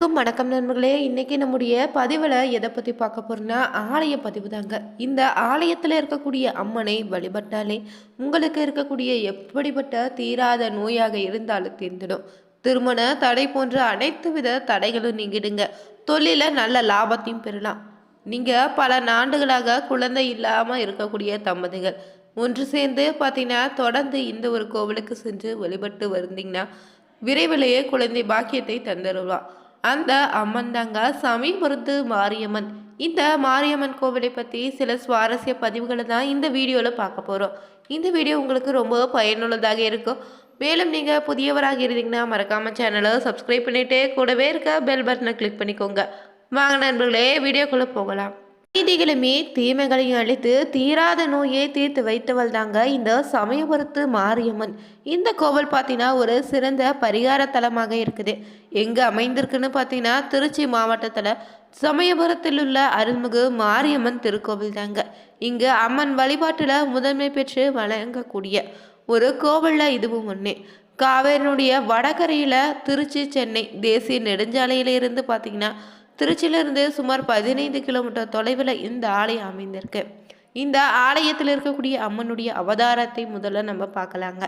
வணக்கம் வணக்கம் நண்பர்களே. இன்னைக்கு நம்முடைய பதிவில் எதை பற்றி பார்க்க போறோம்னா ஆலய பதிவு தாங்க. இந்த ஆலயத்தில் இருக்கக்கூடிய அம்மனை வழிபட்டாலே உங்களுக்கு இருக்கக்கூடிய எப்படிப்பட்ட தீராத நோயாக இருந்தாலும் தீர்ந்துடும். திருமண தடை போன்ற அனைத்து வித தடைகளும் நீங்கிடுங்க. தொழில நல்ல லாபத்தையும் பெறலாம். நீங்கள் பல நாண்டுகளாக குழந்தை இல்லாமல் இருக்கக்கூடிய தம்பதிகள் ஒன்று சேர்ந்து பார்த்தீங்கன்னா தொடர்ந்து இந்த ஒரு கோவிலுக்கு சென்று வழிபட்டு வந்தீங்கன்னா விரைவிலேயே குழந்தை பாக்கியத்தை தந்துடுவான் அந்த அம்மன் தாங்க சமீபுரத்து மாரியம்மன். இந்த மாரியம்மன் கோவிலை பற்றி சில சுவாரஸ்ய பதிவுகளை தான் இந்த வீடியோவில் பார்க்க போகிறோம் இந்த வீடியோ உங்களுக்கு ரொம்ப பயனுள்ளதாக இருக்கும். மேலும் நீங்கள் புதியவராக இருந்தீங்கன்னா மறக்காமல் சேனலை சப்ஸ்கிரைப் பண்ணிவிட்டு கூடவே இருக்க பெல் பட்டனை கிளிக் பண்ணிக்கோங்க. வாங்க நண்பர்களே வீடியோக்குள்ளே போகலாம். நீதிகளுமே தீமைகளையும் அழித்து தீராத நோயை தீர்த்து வைத்தவள் தாங்க இந்த சமயபுரத்து மாரியம்மன். இந்த கோவில் பார்த்தீங்கன்னா ஒரு சிறந்த பரிகார தலமாக இருக்குது. எங்கே அமைந்திருக்குன்னு பார்த்தீங்கன்னா திருச்சி மாவட்டத்தில் சமயபுரத்தில் உள்ள அருள்மிகு மாரியம்மன் திருக்கோவில் தாங்க. இங்கு அம்மன் வழிபாட்டில் முதன்மை பெற்று வழங்கக்கூடிய ஒரு கோவிலில் இதுவும் ஒன்று காவேரினுடைய வடகரையில் திருச்சி சென்னை தேசிய நெடுஞ்சாலையிலிருந்து பார்த்தீங்கன்னா திருச்சியிலிருந்து சுமார் பதினைந்து கிலோமீட்டர் தொலைவில் இந்த ஆலயம் அமைந்திருக்கு. இந்த ஆலயத்தில் இருக்கக்கூடிய அம்மனுடைய அவதாரத்தை முதல்ல நம்ம பார்க்கலாங்க.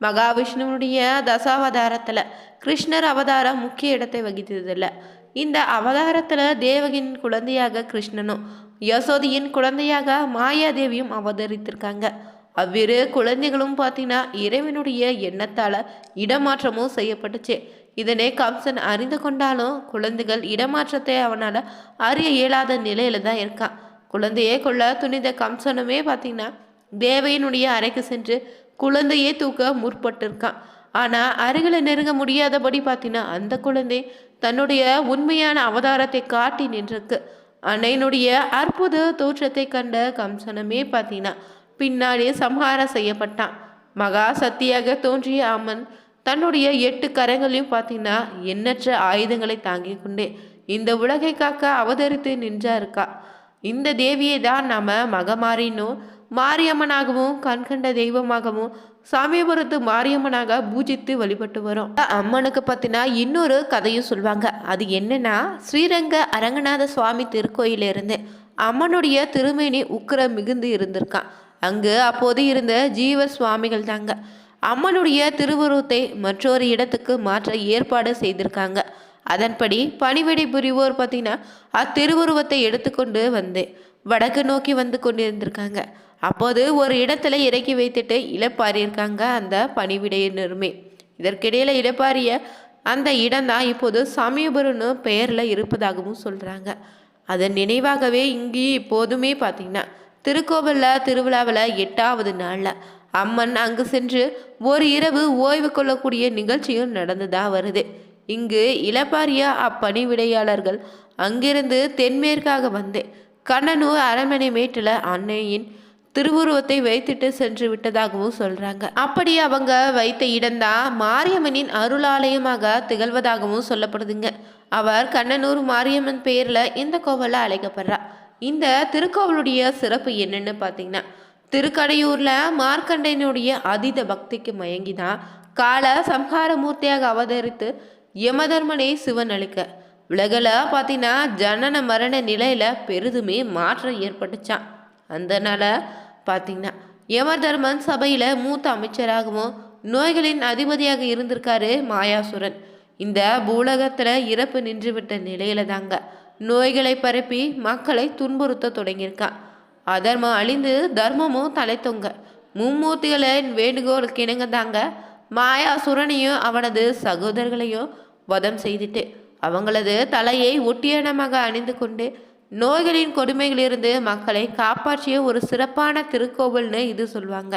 மகாவிஷ்ணுவனுடைய தசாவதாரத்தில் கிருஷ்ணர் அவதாரம் முக்கிய இடத்தை வகித்ததில்லை. இந்த அவதாரத்தில் தேவகின் குழந்தையாக கிருஷ்ணனும் யசோதியின் குழந்தையாக மாயாதேவியும் அவதரித்திருக்காங்க. அவ்விரு குழந்தைகளும் பார்த்தீங்கன்னா இறைவனுடைய எண்ணத்தால் இடமாற்றமும் செய்யப்பட்டுச்சு. இதனை கம்சன் அறிந்து கொண்டாலும் குழந்தைகள் இடமாற்றத்தை அவனால் அறிய இயலாத நிலையில தான் இருக்கான். குழந்தையே கொள்ள துணிந்த கம்சனுமே பார்த்தீங்கன்னா தேவையினுடைய அறைக்கு சென்று குழந்தையே தூக்க முற்பட்டிருக்கான். ஆனால் அருகில் நெருங்க முடியாதபடி பார்த்தீங்கன்னா அந்த குழந்தை தன்னுடைய உண்மையான அவதாரத்தை காட்டி நின்றிருக்கு. அன்னையினுடைய அற்புத தோற்றத்தை கண்ட கம்சனமே பார்த்தீங்கன்னா பின்னாடி சம்ஹாரம் செய்யப்பட்டான். மகா சக்தியாக தோன்றிய அம்மன் தன்னுடைய எட்டு கரங்களையும் பார்த்தீங்கன்னா எண்ணற்ற ஆயுதங்களை தாங்கி கொண்டே இந்த உலகை காக்க அவதரித்து நின்றா இருக்கா இந்த தேவியை தான் நாம மகமாரின்னும் மாரியம்மனாகவும் கண்கண்ட தெய்வமாகவும் சாமியபுரத்து மாரியம்மனாக பூஜித்து வழிபட்டு வரும். அம்மனுக்கு பத்தினா இன்னொரு கதையும் சொல்லுவாங்க அது என்னன்னா ஸ்ரீரங்க அரங்கநாத சுவாமி திருக்கோயிலிருந்து அம்மனுடைய திருமேனி உக்கிர மிகுந்து இருந்திருக்கான். அங்கு அப்போது இருந்த ஜீவ சுவாமிகள் தாங்க அம்மனுடைய திருவுருவத்தை மற்றொரு இடத்துக்கு மாற்ற ஏற்பாடு செய்திருக்காங்க. அதன்படி பணிவிடை புரிவோர் பார்த்தீங்கன்னா அத்திருவுருவத்தை எடுத்துக்கொண்டு வந்து வடக்கு நோக்கி வந்து கொண்டிருந்திருக்காங்க. அப்போது ஒரு இடத்துல இறக்கி வைத்துட்டு இழப்பாரியிருக்காங்க அந்த பணிவிடையினருமே. இதற்கிடையில் இழப்பாரிய அந்த இடம் தான் இப்போது சமயபுரம்னு பெயரில் இருப்பதாகவும் சொல்கிறாங்க அதன் நினைவாகவே இங்கே இப்போதுமே பார்த்தீங்கன்னா திருக்கோவிலில் திருவிழாவில் எட்டாவது நாளில் அம்மன் அங்கு சென்று ஒரு இரவு ஓய்வு கொள்ளக்கூடிய நிகழ்ச்சியும் நடந்துதான் வருது. இங்கு இளப்பாரிய அப்பணிவிடையாளர்கள் அங்கிருந்து தென்மேற்காக வந்து கண்ணனூர் அரண்மனை மேட்டில் அன்னையின் திருவுருவத்தை வைத்துட்டு சென்று விட்டதாகவும் சொல்றாங்க. அப்படி அவங்க வைத்த இடம்தான் மாரியம்மனின் அருளாலயமாக திகழ்வதாகவும் சொல்லப்படுதுங்க. அவர் கண்ணனூர் மாரியம்மன் பேரில் இந்த கோவிலில் அழைக்கப்படுறா இந்த திருக்கோவிலுடைய சிறப்பு என்னன்னு பார்த்தீங்கன்னா திருக்கடையூரில் மார்க்கண்டையனுடைய அதீத பக்திக்கு மயங்கிதான் கால சம்ஹார மூர்த்தியாக அவதரித்து யமதர்மனை சிவன் அளிக்க. உலகில் பார்த்தீங்கன்னா ஜனன மரண நிலையில் பெரிதுமே மாற்றம் ஏற்பட்டுச்சான் அதனால பார்த்தீங்கன்னா யமதர்மன் சபையில் மூத்த அமைச்சராகவும் நோய்களின் அதிபதியாக இருந்திருக்காரு மாயாசுரன். இந்த பூலகத்தில் இறப்பு நின்றுவிட்ட நிலையில தாங்க நோய்களை பரப்பி மக்களை துன்புறுத்த தொடங்கியிருக்கான். அதர்மம் அழிந்து தர்மமும் தலை தொங்க மும்மூர்த்திகளின் வேண்டுகோளுக்கு இணங்க தாங்க மாயாசுரனையும் அவனது சகோதரர்களையும் வதம் செய்துட்டு அவங்களது தலையை ஒட்டியனமாக அணிந்து கொண்டு நோய்களின் கொடுமைகளிலிருந்து மக்களை காப்பாற்றிய ஒரு சிறப்பான திருக்கோவில்னு இது சொல்லுவாங்க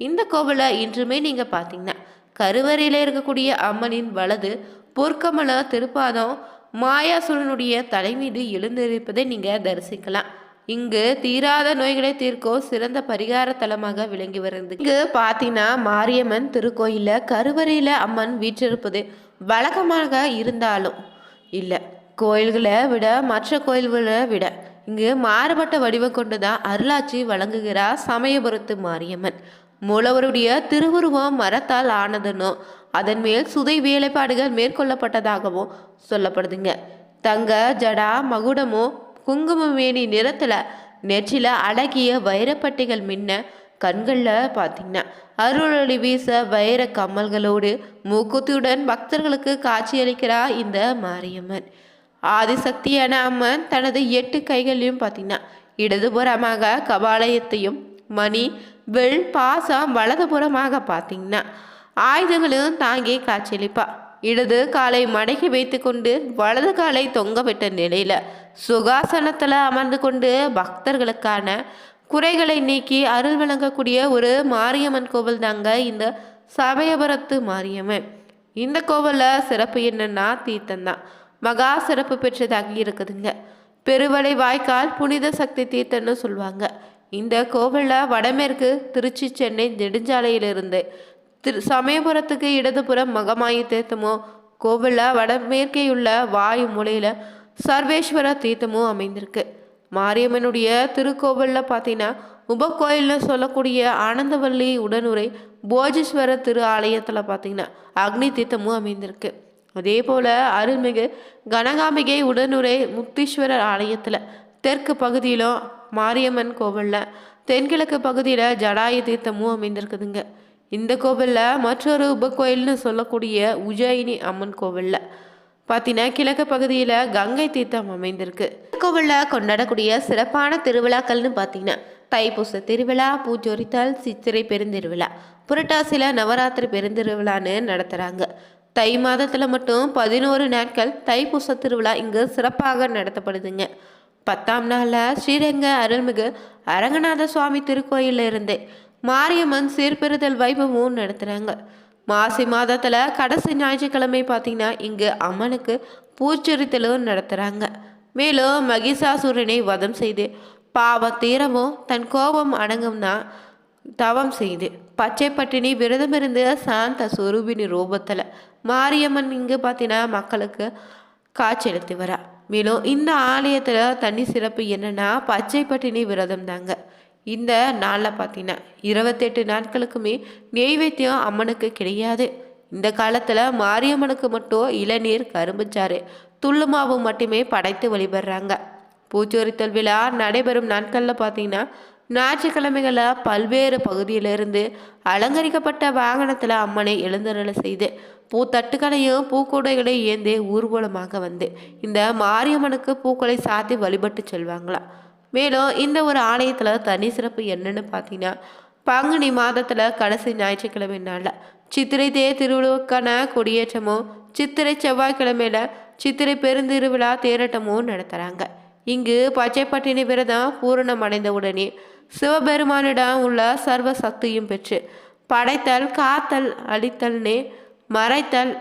இந்த கோவிலை இன்றுமே நீங்கள் பார்த்தீங்கன்னா கருவறையில் இருக்கக்கூடிய அம்மனின் வலது பொற்கமல திருப்பாதம் மாயாசுரனுடைய தலை மீது எழுந்திருப்பதை நீங்கள் தரிசிக்கலாம். இங்கு தீராத நோய்களை தீர்க்கும் சிறந்த பரிகார தலமாக விளங்கி வருது இங்கு பார்த்தீங்கன்னா மாரியம்மன் திருக்கோயிலில் கருவறையில் அம்மன் வீற்றிருப்பது வழக்கமாக இருந்தாலும் இல்லை. கோயில்களை விட மற்ற கோயில்களை விட இங்கு மாறுபட்ட வடிவம் கொண்டு தான் அருளாட்சி வழங்குகிறார் சமயபுரத்து மாரியம்மன். மூலவருடைய திருவுருவம் மரத்தால் ஆனதுன்னும் அதன் மேல் சுதை வேலைப்பாடுகள் மேற்கொள்ளப்பட்டதாகவும் சொல்லப்படுதுங்க. தங்க ஜடா மகுடமும் குங்குமமேனி நிறத்தில் நெற்றில அழகிய வைரப்பட்டிகள் மின்ன கண்களில் பார்த்தீங்கன்னா அருளொளி வீச வைர கம்மல்களோடு மூக்குத்தியுடன் பக்தர்களுக்கு காட்சியளிக்கிறா இந்த மாரியம்மன். ஆதிசக்தியான அம்மன் தனது எட்டு கைகளையும் பார்த்தீங்கன்னா இடதுபுறமாக கபாலயத்தையும் மணி வெள் பாசம் வலதுபுறமாக பார்த்தீங்கன்னா ஆயுதங்களும் தாங்கி காட்சியளிப்பா. இடது காலை மடக்கி வைத்துக்கொண்டு வலது காலை தொங்க விட்ட நிலையில் சுகாசனத்தில் அமர்ந்து கொண்டு பக்தர்களுக்கான குறைகளை நீக்கி அருள் வழங்கக்கூடிய ஒரு மாரியம்மன் கோவில் தாங்க இந்த சமயபுரத்து மாரியம்மன். இந்த கோவிலில் சிறப்பு என்னன்னா தீர்த்தந்தான் மகா சிறப்பு பெற்றதாக இருக்குதுங்க. பெருவளை வாய்க்கால் புனித சக்தி தீர்த்தம்னு சொல்லுவாங்க. இந்த கோவிலில் வடமேற்கு திருச்சி சென்னை நெடுஞ்சாலையிலிருந்து திரு சமயபுரத்துக்கு இடதுபுறம் மகமாயி தீர்த்தமோ கோவிலில் வடமேற்கேயுள்ள வாயு மூலையில் சர்வேஸ்வர தீர்த்தமும் அமைந்திருக்கு. மாரியம்மனுடைய திருக்கோவிலில் பார்த்தீங்கன்னா உபகோயில்னு சொல்லக்கூடிய ஆனந்தவல்லி உடனுரை போஜேஸ்வரர் திரு ஆலயத்தில் பார்த்தீங்கன்னா அக்னி தீர்த்தமும் அமைந்திருக்கு. அதே போல் அருள்மிகு கனகாம்பிகை உடனுரை முக்தீஸ்வரர் ஆலயத்தில் தெற்கு பகுதியிலும் மாரியம்மன் கோவிலில் தென்கிழக்கு பகுதியில் ஜடாயு தீர்த்தமும் அமைந்திருக்குதுங்க. இந்த கோவிலில் மற்றொரு உபக்கோயில்னு சொல்லக்கூடிய உஜயினி அம்மன் கோவிலில் பார்த்தீங்கன்னா கிழக்கு பகுதியில் கங்கை தீர்த்தம் அமைந்திருக்கு. கோவிலில் கொண்டாடக்கூடிய சிறப்பான திருவிழாக்கள்னு பார்த்தீங்கன்னா தைப்பூச திருவிழா பூஜோரித்தால் சித்திரை பெருந்திருவிழா. புரட்டாசியில் நவராத்திரி பெருந்திருவிழான்னு நடத்துகிறாங்க தை மாதத்தில் மட்டும் பதினோரு நாட்கள் தைப்பூச திருவிழா இங்கு சிறப்பாக நடத்தப்படுதுங்க. பத்தாம் நாளில் ஸ்ரீரங்க அருள்மிகு அரங்கநாத சுவாமி திருக்கோயிலில் இருந்தே மாரியம்மன் சீர்பெறுதல் வைபவமும் நடத்துகிறாங்க மாசி மாதத்தில் கடைசி ஞாயிற்றுக்கிழமை பார்த்தீங்கன்னா இங்கு அம்மனுக்கு பூச்சொரித்தலும் நடத்துகிறாங்க மேலும் மகிஷாசுரனை வதம் செய்து பாவ தீரமும் தன் கோபம் அடங்கும்னா தவம் செய்து பச்சை பட்டினி விரதமிருந்து சாந்த சுரூபினி ரூபத்தில் மாரியம்மன் இங்கு பார்த்தீங்கன்னா மக்களுக்கு காட்சியளித்து வரா மேலும் இந்த ஆலயத்தில் தனி சிறப்பு என்னென்னா பச்சை பட்டினி விரதம் தாங்க இந்த நாளில் பார்த்தீங்கன்னா இருபத்தெட்டு நாட்களுக்குமே நெய்வேத்தியம் அம்மனுக்கு கிடையாது. இந்த காலத்தில் மாரியம்மனுக்கு மட்டும் இளநீர் கரும்புச்சாறு துள்ளுமாவு மட்டுமே படைத்து வழிபடுறாங்க. பூச்சொரித்தல் விழா நடைபெறும் நாட்களில் பார்த்தீங்கன்னா ஞாயிற்றுக்கிழமைகளில் பல்வேறு பகுதியிலிருந்து அலங்கரிக்கப்பட்ட வாகனத்தில் அம்மனை எழுந்தருளை செய்து பூத்தட்டுக்களையும் பூக்கூடைகளையும் ஏந்தி ஊர்வலமாக வந்து இந்த மாரியம்மனுக்கு பூக்களை சாத்தி வழிபட்டு செல்வாங்களாம். மேலும் இந்த ஒரு ஆலயத்தில் தனி சிறப்பு என்னன்னு பார்த்தீங்கன்னா பங்குனி மாதத்தில் கடைசி ஞாயிற்றுக்கிழமை நாளில் சித்திரை தேர் திருவிழாவுக்கான கொடியேற்றமும் சித்திரை செவ்வாய்க்கிழமையில சித்திரை பெருந்திருவிழா தேரட்டமும் நடத்துகிறாங்க இங்கு பச்சைப்பட்டினி விரதம் பூரணம் அடைந்தவுடனே சிவபெருமானிடம் உள்ள சர்வ சக்தியும் பெற்று படைத்தல் காத்தல் அழித்தல்னே மறைத்தல்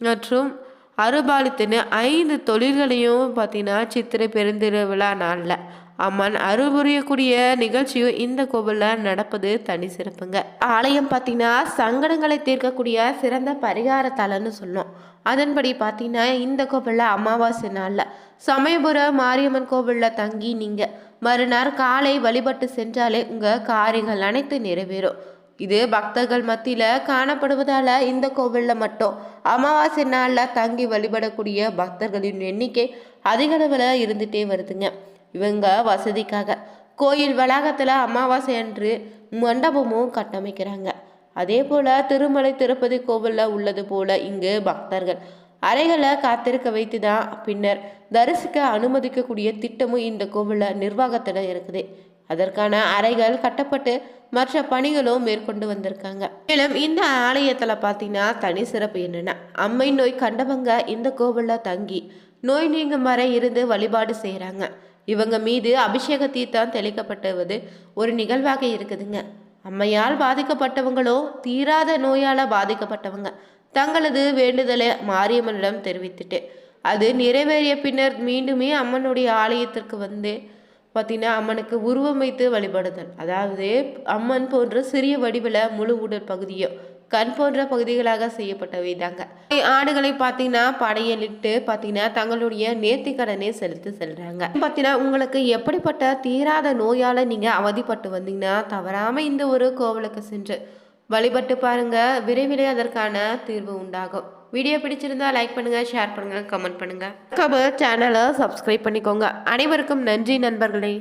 மற்றும் அருபாலித்துன்னு ஐந்து தொழில்களையும் பார்த்தீங்கன்னா சித்திரை பெருந்திருவிழா நாளில் அம்மன் அருள் புரியக்கூடிய நிகழ்ச்சியும் இந்த கோவிலில் நடப்பது தனி சிறப்புங்க. ஆலயம் பார்த்தீங்கன்னா சங்கடங்களை தீர்க்கக்கூடிய சிறந்த பரிகார தலன்னு சொல்லும். அதன்படி பார்த்தீங்கன்னா இந்த கோவிலில் அமாவாசை நாளில் சமயபுர மாரியம்மன் கோவிலில் தங்கி நீங்கள் மறுநாள் காலை வழிபட்டு சென்றாலே உங்கள் காரியங்கள் அனைத்து நிறைவேறும். இது பக்தர்கள் மத்தியில் காணப்படுவதால் இந்த கோவிலில் மட்டும் அமாவாசை நாளில் தங்கி வழிபடக்கூடிய பக்தர்களின் எண்ணிக்கை அதிக அளவில் இருந்துகிட்டே வருதுங்க. இவங்க வசதிக்காக. கோயில் வளாகத்தில் அமாவாசை அன்று மண்டபமும் கட்டமைக்கிறாங்க. அதே போல் திருமலை திருப்பதி கோவிலில் உள்ளது போல இங்கு பக்தர்கள். அறைகளை காத்திருக்க வைத்து தான் பின்னர் தரிசிக்க அனுமதிக்கக்கூடிய திட்டமும் இந்த கோவிலில் நிர்வாகத்தில் இருக்குது. அதற்கான அறைகள் கட்டப்பட்டு மற்ற பணிகளும் மேற்கொண்டு வந்திருக்காங்க. மேலும் இந்த ஆலயத்தில் பார்த்தீங்கன்னா தனி சிறப்பு என்னென்னா அம்மை நோய் கண்டவங்க இந்த கோவிலில் தங்கி நோய் நீங்கும் வரை இருந்து வழிபாடு செய்கிறாங்க இவங்க மீது அபிஷேக தீர்த்தம் தெளிக்கப்பட்டுவது ஒரு நிகழ்வாக இருக்குதுங்க. அம்மையால் பாதிக்கப்பட்டவங்களோ தீராத நோயால் பாதிக்கப்பட்டவங்க. தங்களது வேண்டுதலை மாரியம்மனிடம் தெரிவித்துட்டு அது நிறைவேறிய பின்னர் மீண்டுமே அம்மனுடைய ஆலயத்திற்கு வந்து பார்த்தீங்கன்னா அம்மனுக்கு உருவமைத்து வழிபடுதல். அதாவது அம்மன் போன்ற சிறிய வடிவில் முழு உடல் பகுதியோ கண் போன்ற பகுதிகளாக செய்யப்பட்டவை தாங்க. ஆடுகளை பார்த்தீங்கன்னா படையலிட்டு பார்த்தீங்கன்னா தங்களுடைய நேர்த்தி கடனை செலுத்தி செல்றாங்க. பார்த்தீங்கன்னா உங்களுக்கு எப்படிப்பட்ட தீராத நோயால நீங்க அவதிப்பட்டு வந்தீங்கன்னா தவறாம இந்த ஒரு கோவிலுக்கு சென்று வழிபட்டு பாருங்க. விரைவிலே அதற்கான தீர்வு உண்டாகும். வீடியோ பிடிச்சிருந்தா லைக் பண்ணுங்க ஷேர் பண்ணுங்க கமெண்ட் பண்ணுங்க. சேனலை சப்ஸ்கிரைப் பண்ணிக்கோங்க. அனைவருக்கும் நன்றி நண்பர்களே.